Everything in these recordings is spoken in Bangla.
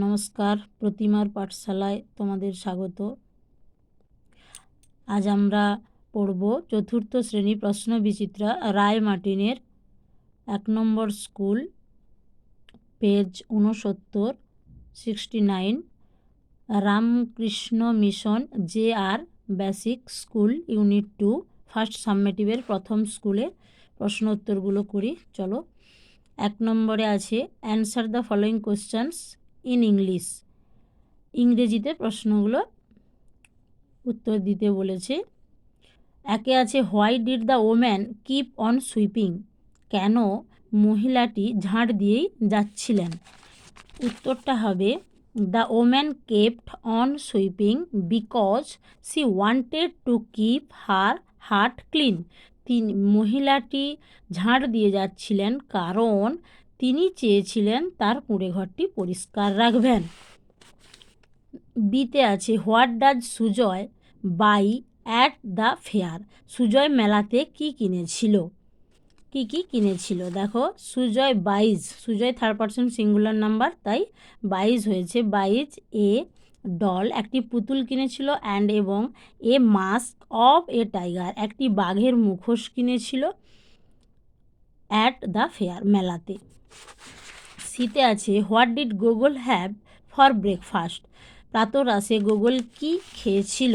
নমস্কার, প্রতিমার পাঠশালায় তোমাদের স্বাগত। আজ আমরা পড়ব চতুর্থ শ্রেণি প্রশ্ন বিচিত্রা রায় মার্টিনের এক নম্বর স্কুল, পেজ ঊনসত্তর, sixty nine, Ramakrishna mission J R basic school unit two, first সাবমেটিভের প্রথম স্কুলে প্রশ্ন উত্তরগুলো করি। চলো, এক নম্বরে আছে answer the following questions in English ইংরেজিতে প্রশ্নগুলো উত্তর দিতে বলেছে। একে আছে why did the woman keep on sweeping কেন মহিলাটি ঝাঁট দিয়েই যাচ্ছিলেন? উত্তরটা হবে the woman kept on sweeping because she wanted to keep her hut clean তিনি, মহিলাটি ঝাঁট দিয়ে যাচ্ছিলেন কারণ তিনি চেয়েছিলেন তার কুঁড়ে ঘরটি পরিষ্কার রাখবেন। বিতে আছে, what does Sujoy buy at the fair? Sujoy মেলাতে কি কিনেছিল? কি কি কিনেছিল? দেখো, Sujoy buys, Sujoy third person singular number, তাই বাইজ হয়েছে। বাইজ এ ডল, একটি পুতুল কিনেছিল অ্যান্ড এবং a mask of a tiger, একটি বাঘের মুখোশ কিনেছিল অ্যাট দ্য ফেয়ার মেলাতে। শীতে আছে, what did Gogol have for breakfast? প্রাতরাশে Gogol কি খেয়েছিল?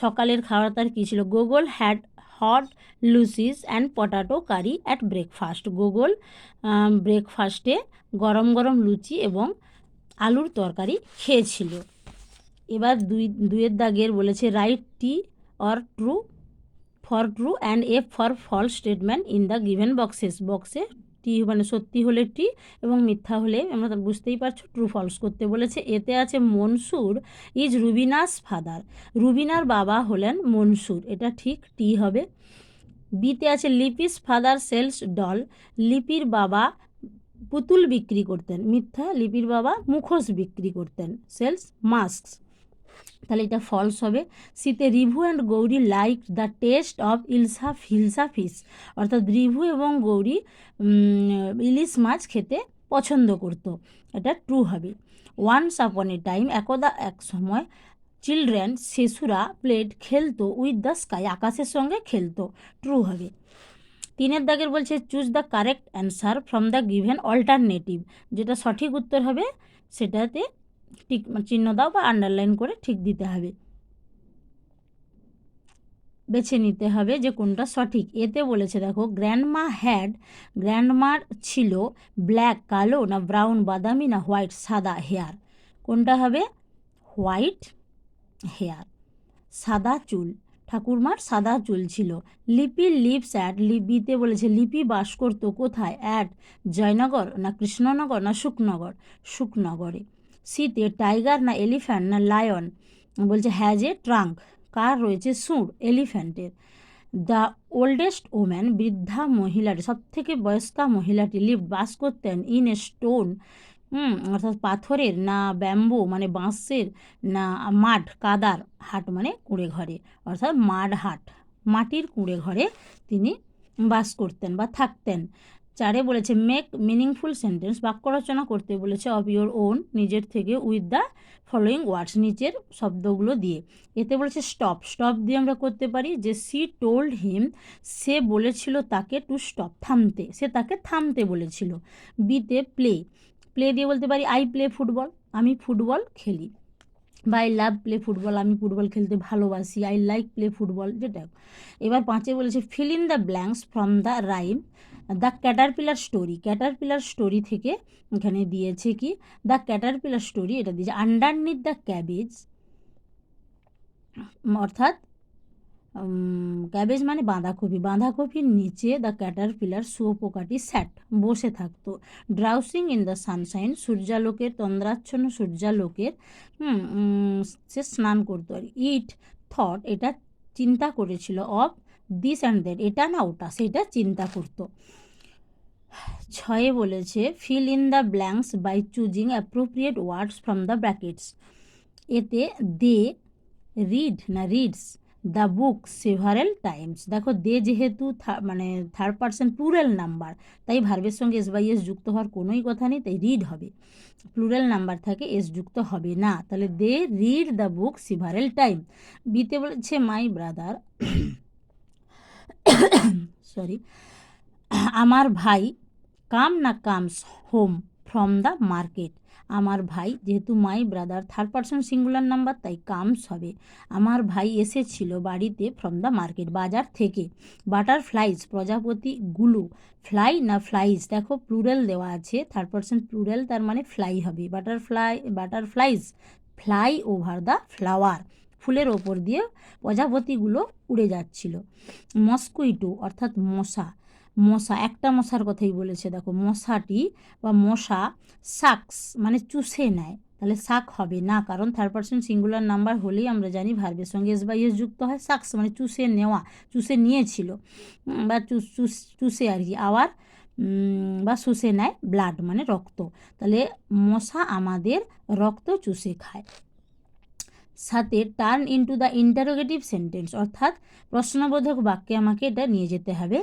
সকালের খাবার তার কী ছিল? Gogol had hot luchis and potato curry at breakfast. Gogol ব্রেকফাস্টে গরম গরম লুচি এবং আলুর তরকারি খেয়েছিল। এবার দুই, দুইয়ের দাগের বলেছে, write T or true, for true and F for false statement in the given boxes. বক্সে টি মানে সত্যি হলে টি এবং মিথ্যা হলে, আমরা বুঝতেই পারছ ট্রু ফলস করতে বলেছে। এতে আছে মনসুর ইজ রুবিনাস ফাদার। রুবিনার বাবা হলেন মনসুর, এটা ঠিক, টি হবে। বিতে আছে লিপিস ফাদার সেলস ডল, লিপির বাবা পুতুল বিক্রি করতেন, মিথ্যা লিপির বাবা মুখোশ বিক্রি করতেন, সেলস মাস্ক তাহলে এটা ফলস হবে। শীতে Rivu and Gauri like the taste of ইলসা hilsa fish অর্থাৎ রিভু এবং গৌরী ইলিশ মাছ খেতে পছন্দ করতো। এটা ট্রু হবে। ওয়ান্স আপন এ টাইম একদা, এক সময় চিলড্রেন শিশুরা প্লেট খেলতো উইথ দ্য স্কাই আকাশের সঙ্গে খেলতো। ট্রু হবে। তিনের দাগের বলছে choose the correct answer from the given alternative যেটা সঠিক উত্তর হবে, সেটাতে টিক চিহ্ন দাও বা আন্ডারলাইন করে ঠিক দিতে হবে। বেছে নিতে হবে যে কোনটা সঠিক। এতে বলেছে দেখো গ্র্যান্ডমা হ্যাড গ্র্যান্ডমার ছিল ব্ল্যাক কালো না ব্রাউন বাদামি না হোয়াইট সাদা হেয়ার কোনটা হবে? হোয়াইট হেয়ার সাদা চুল। ঠাকুরমার সাদা চুল ছিল। লিপি লিভস অ্যাট লিপিতে বলেছে, লিপি বাস করতো কোথায়? অ্যাট জয়নগর না কৃষ্ণনগর না সুখনগর সুখনগরে শীতে টাইগার না এলিফ্যান্ট না লায়ন? বলছে হ্যাজ এ ট্রাঙ্ক। কার রয়েছে সুর? এলিফ্যান্টের। দ্য ওল্ডেস্ট ওম্যান, বৃদ্ধা মহিলাটি সব থেকে বয়স্কা মহিলাটি লিভ বাস করতেন ইন এ স্টোন অর্থাৎ পাথরের, না ব্যাম্বু মানে বাঁশের, না মাঠ, কাদার হাট মানে কুঁড়ে ঘরে, অর্থাৎ মাড হাট, মাটির কুঁড়ে ঘরে তিনি বাস করতেন বা থাকতেন। চারে বলেছে মেক মিনিংফুল সেন্টেন্স বাক্য রচনা করতে বলেছে অফ ইউর ওন নিজের থেকে উইথ দ্য ফলোয়িং ওয়ার্ডস নিচের শব্দগুলো দিয়ে। এতে বলেছে স্টপ স্টপ দিয়ে আমরা করতে পারি যে সি টোল্ড হিম সে বলেছিল তাকে টু স্টপ থামতে। সে তাকে থামতে বলেছিল। বিতে প্লে প্লে দিয়ে বলতে পারি আই প্লে ফুটবল আমি ফুটবল খেলি। বা আই লাভ প্লে ফুটবল আমি ফুটবল খেলতে ভালোবাসি আই লাইক প্লে ফুটবল যেটা এবার পাঁচে বলেছে fill in the blanks from the rhyme the caterpillar story caterpillar story থেকে এখানে দিয়েছে কি? দ্য ক্যাটারপিলার স্টোরি এটা দিয়েছে। আন্ডারনিথ দ্য ক্যাবেজ অর্থাৎ ক্যাবেজ মানে বাঁধাকপি। বাঁধাকপির নিচে দ্য ক্যাটারপিলার শুয়োপোকাটি স্যাট বসে থাকতো। ড্রাউসিং ইন দ্য সানশাইন সূর্যালোকের, তন্দ্রাচ্ছন্ন সূর্যালোকের সে স্নান করতো। আর ইট থট এটা চিন্তা করেছিল অফ দিস অ্যান্ড দ্যাট এটা না ওটা, সেটা চিন্তা করতো। ছয়ে বলেছে fill in the blanks by choosing appropriate words from the brackets এতে দে রিড না reads the book several times দেখো দে যেহেতু মানে থার্ড পার্সন প্লুরাল নাম্বার তাই ভার্বের সঙ্গে এস বাই এস যুক্ত হওয়ার কোনোই কথা নেই, তাই রিড হবে। প্লুরাল নাম্বার থাকে এস যুক্ত হবে না। তাহলে they read the book several time বিতে বলেছে মাই ব্রাদার সরি, আমার ভাই কাম না comes home from the market. আমার ভাই যেহেতু my brother, third person singular number, তাই কামস হবে। আমার ভাই এসেছিল বাড়িতে ফ্রম দ্য মার্কেট, বাজার থেকে। বাটারফ্লাইজ প্রজাপতিগুলো ফ্লাই না ফ্লাইজ, দেখো প্লুরাল দেওয়া আছে, থার্ড পার্সন প্লুরাল, তার মানে ফ্লাই হবে। Butterfly, butterflies, fly over the flower. ফুলের ওপর দিয়ে প্রজাপতিগুলো উড়ে যাচ্ছিল। মস্কুইটো, অর্থাৎ মশা মশা, একটা মশার কথাই বলেছে, দেখো, মশাটি বা মশা সাকস মানে চুষে নেয়। তাহলে শাক হবে না, কারণ থার্ড পার্সন সিঙ্গুলার নাম্বার হলেই আমরা জানি ভার্বের সঙ্গে এস বা এস যুক্ত হয়। সাকস মানে চুষে নেওয়া, চুষে নিয়েছিল বা চুষে আর কি আবার বা শুষে নেয় ব্লাড মানে রক্ত। তাহলে মশা আমাদের রক্ত চুষে খায়। সাথে turn into the interrogative sentence অর্থাৎ প্রশ্নবোধক বাক্যে আমাকে এটা নিয়ে যেতে হবে।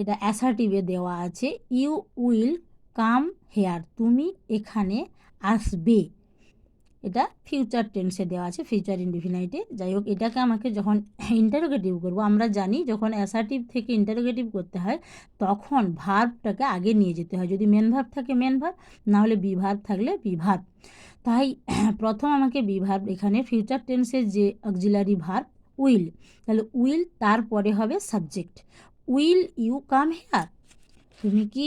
এটা অ্যাসার্টিভে দেওয়া আছে। ইউ উইল কাম হেয়ার তুমি এখানে আসবে। এটা ফিউচার টেন্সে দেওয়া আছে ফিউচার ইনডিফিনাইটে যাই হোক, এটাকে আমাকে যখন ইন্টারোগেটিভ করব, আমরা জানি যখন অ্যাসার্টিভ থেকে ইন্টারোগেটিভ করতে হয়, তখন ভার্বটাকে আগে নিয়ে যেতে হয়। যদি মেন ভার্ব থাকে মেন ভার্ব না হলে বি ভার্ব থাকলে বি ভার্ব তাই প্রথম আমাকে বি ভার্ব এখানে ফিউচার টেন্সের যে অক্সিলারি ভার্ব উইল তাহলে উইল তারপরে হবে subject will you come here তুমি কি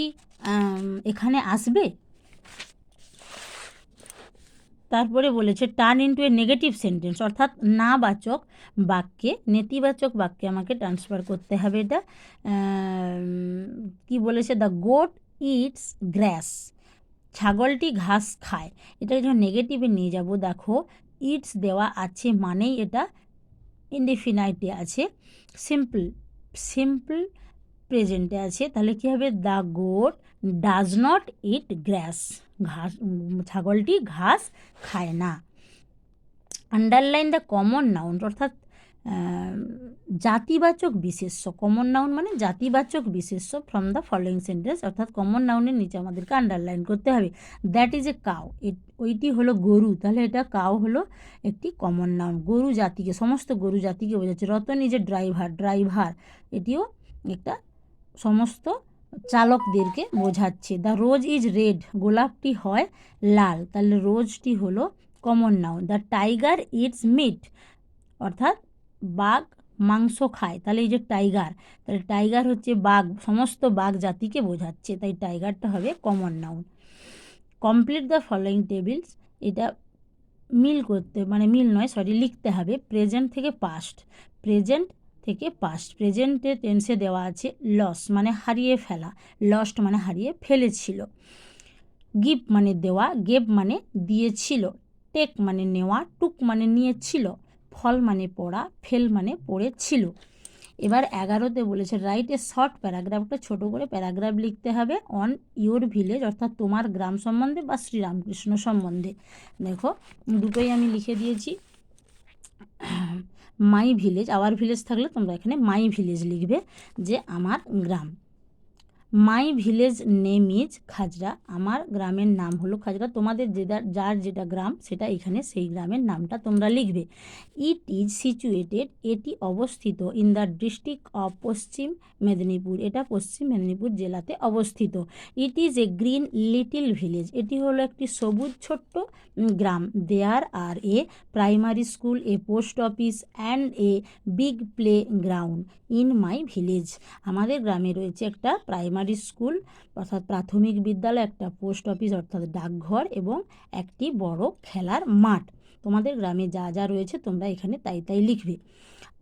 এখানে আসবে? তারপরে বলেছে turn into a negative sentence অর্থাৎ নাবাচক বাক্যে, নেতিবাচক বাক্যে আমাকে ট্রান্সফার করতে হবে এটা। কি বলেছে? দ্য গোট ইটস গ্র্যাস ছাগলটি ঘাস খায়। এটাকে যখন নেগেটিভে নিয়ে যাব, দেখো ইটস দেওয়া আছে মানেই এটা ইনডিফিনাইটে আছে। সিম্পল সিম্পল প্রেজেন্টে আছে। তাহলে কী হবে? The goat does not eat grass ঘাস, ছাগলটি ঘাস খায় না। আন্ডারলাইন দ্য কমন নাউন অর্থাৎ জাতিবাচক বিশেষ্য কমন নাউন মানে জাতিবাচক বিশেষ্য ফ্রম দ্য ফলোয়িং সেন্টেন্স অর্থাৎ কমন নাউনের নিচে আমাদেরকে আন্ডারলাইন করতে হবে। দ্যাট ইজ এ কাউ ওইটি হলো গরু, তাহলে এটা কাউ হলো একটি কমন নাউন গরু জাতিকে, সমস্ত গরু জাতিকে বোঝাচ্ছে। Ratan is a driver driver এটিও একটা সমস্ত চালকদেরকে বোঝাচ্ছে। দ্য রোজ ইজ রেড গোলাপটি হয় লাল, তাহলে রোজটি হলো common noun the tiger eats meat অর্থাৎ বাঘ মাংস খায়। তাহলে এই যে টাইগার তাহলে টাইগার হচ্ছে বাঘ। সমস্ত বাঘ জাতিকে বোঝাচ্ছে। তাই টাইগারটা হবে common noun complete the following tables এটা মিল করতে মানে মিল নয় সরি লিখতে হবে। প্রেজেন্ট থেকে পাস্ট প্রেজেন্ট থেকে পাস্ট প্রেজেন্টে টেন্সে দেওয়া আছে লস মানে হারিয়ে ফেলা। লস্ট মানে হারিয়ে ফেলেছিল। গিভ মানে দেওয়া গেভ মানে দিয়েছিল। টেক মানে নেওয়া টুক মানে নিয়েছিল। ফল মানে পড়া, ফেল মানে পড়েছিল। এবার এগারোতে বলেছে রাইট এ শর্ট প্যারাগ্রাফটা ছোট করে প্যারাগ্রাফ লিখতে হবে অন ইওর ভিলেজ অর্থাৎ তোমার গ্রাম সম্বন্ধে বা শ্রীরামকৃষ্ণ সম্বন্ধে। দেখো, দুটোই আমি লিখে দিয়েছি। মাই ভিলেজ আওয়ার ভিলেজ থাকলে তোমরা এখানে মাই ভিলেজ লিখবে, যে আমার গ্রাম। My village name is Khajra আমার গ্রামের নাম হলো খাজরা তোমাদের যেটা, যার যেটা গ্রাম, সেটা এখানে সেই গ্রামের নামটা তোমরা লিখবে। ইট ইজ সিচুয়েটেড এটি অবস্থিত ইন দ্য ডিস্ট্রিক্ট অফ পশ্চিম মেদিনীপুর। এটা পশ্চিম মেদিনীপুর জেলাতে অবস্থিত। It is a green little village এটি হলো একটি সবুজ ছোট্ট গ্রাম। There are a primary school a post office and a big playground in my village আমাদের গ্রামে রয়েছে একটা প্রাইমারি স্কুল অর্থাৎ প্রাথমিক বিদ্যালয়, একটা পোস্ট অফিস অর্থাৎ ডাকঘর এবং একটি বড় খেলার মাঠ। তোমাদের গ্রামে যা যা রয়েছে তোমরা এখানে তাই তাই লিখবে।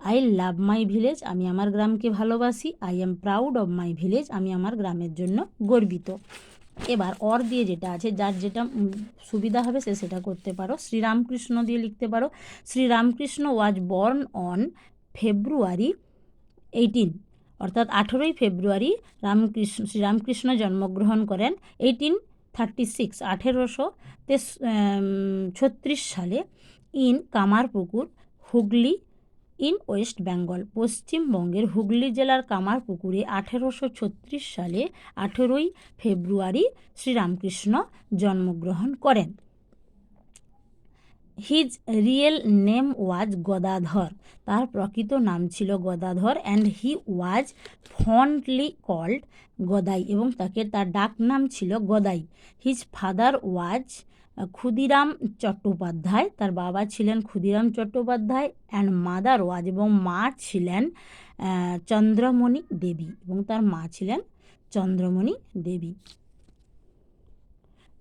আই লাভ মাই ভিলেজ আমি আমার গ্রামকে ভালোবাসি। I am proud of my village আমি আমার গ্রামের জন্য গর্বিত। এবার অর দিয়ে যেটা আছে, যার যেটা সুবিধা হবে সে সেটা করতে পারো। শ্রীরামকৃষ্ণ দিয়ে লিখতে পারো। Sri Ramakrishna was born on February eighteen অর্থাৎ আঠেরোই ফেব্রুয়ারি রামকৃষ্ণ শ্রীরামকৃষ্ণ জন্মগ্রহণ করেন এইটিন থার্টি সিক্স আঠেরোশো ছত্রিশ সালে in Kamarpukur, Hooghly in west Bengal পশ্চিমবঙ্গের হুগলি জেলার কামারপুকুরে আঠেরোশো ছত্রিশ সালে আঠেরোই ফেব্রুয়ারি শ্রীরামকৃষ্ণ জন্মগ্রহণ করেন। His real name was Gadadhar তার প্রকৃত নাম ছিল Gadadhar and he was fondly called Gadai এবং তাকে তার ডাক নাম ছিল Gadai his father was Kshudiram Chattopadhyay, তার বাবা ছিলেন Kshudiram Chattopadhyay and mother was এবং মা ছিলেন চন্দ্রমণি দেবী এবং তার মা ছিলেন চন্দ্রমণি দেবী।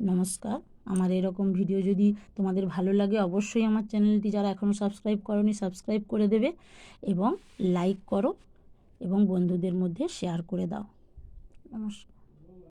নমস্কার। আমার এরকম ভিডিও যদি তোমাদের ভালো লাগে, অবশ্যই আমার চ্যানেলটি যারা এখনও সাবস্ক্রাইব করনি সাবস্ক্রাইব করে দেবে এবং লাইক করো এবং বন্ধুদের মধ্যে শেয়ার করে দাও। নমস্কার।